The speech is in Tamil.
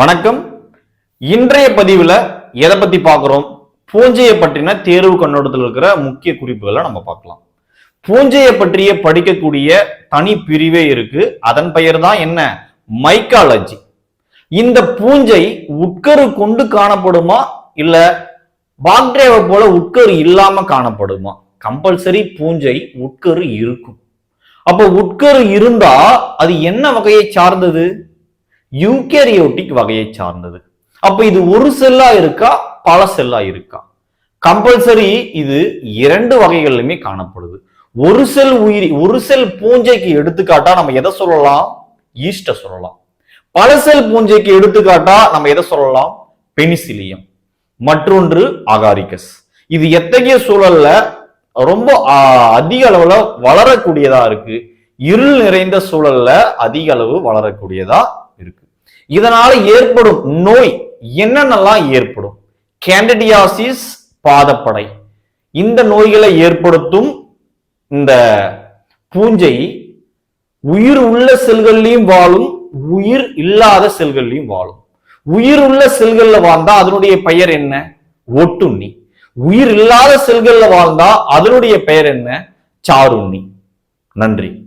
வணக்கம். இன்றைய பதிவுல எதை பத்தி பார்க்குறோம்? பூஞ்சையை பற்றின தேர்வு கண்ணோட்டத்தில் இருக்கிற முக்கிய குறிப்புகளை நம்ம பார்க்கலாம். பூஞ்சையை பற்றிய படிக்கக்கூடிய தனி பிரிவே இருக்கு. அதன் பெயர் தான் என்ன? மைக்காலஜி இந்த பூஞ்சை உட்கரு கொண்டு காணப்படுமா? இல்ல பாக்டீரியாவை போல உட்கரு இல்லாம காணப்படுமா? கம்பல்சரி பூஞ்சை உட்கரு இருக்கும். அப்போ உட்கரு இருந்தா அது என்ன வகையை சார்ந்தது? யூகேரியோட்டிக் வகையை சார்ந்தது. அப்ப இது ஒரு செல்லா இருக்கா? பல செல்லா இருக்கா? கம்பல்சரி இது இரண்டு வகைகளிலுமே காணப்படுது. ஒரு செல் உயிரி ஒரு செல் பூஞ்சைக்கு எடுத்துக்காட்டா நம்ம எதை சொல்லலாம்? ஈஸ்ட சொல்லலாம். பல செல் பூஞ்சைக்கு எடுத்துக்காட்டா நம்ம எதை சொல்லலாம்? பெனிசிலியம். மற்றொன்று அகாரிகஸ். இது எத்தகைய சூழல்ல ரொம்ப அதிக அளவுல வளரக்கூடியதா இருக்கு? இருள் நிறைந்த சூழல்ல அதிக அளவு வளரக்கூடியதா இருக்கு. இதனால ஏற்படும் நோய் என்னென்னலாம் ஏற்படும்? கேண்டடியாசிஸ் பாதப்படை. இந்த நோய்களை ஏற்படுத்தும் இந்த பூஞ்சை உயிர் உள்ள செல்கள்லயும் வாழும் உயிர் இல்லாத செல்கள்லயும் வாழும். உயிர் உள்ள செல்கள்ல வாழ்ந்தா அதனுடைய பெயர் என்ன? ஒட்டுண்ணி உயிர் இல்லாத செல்கள்ல வாழ்ந்தா அதனுடைய பெயர் என்ன? சாருண்ணி. நன்றி.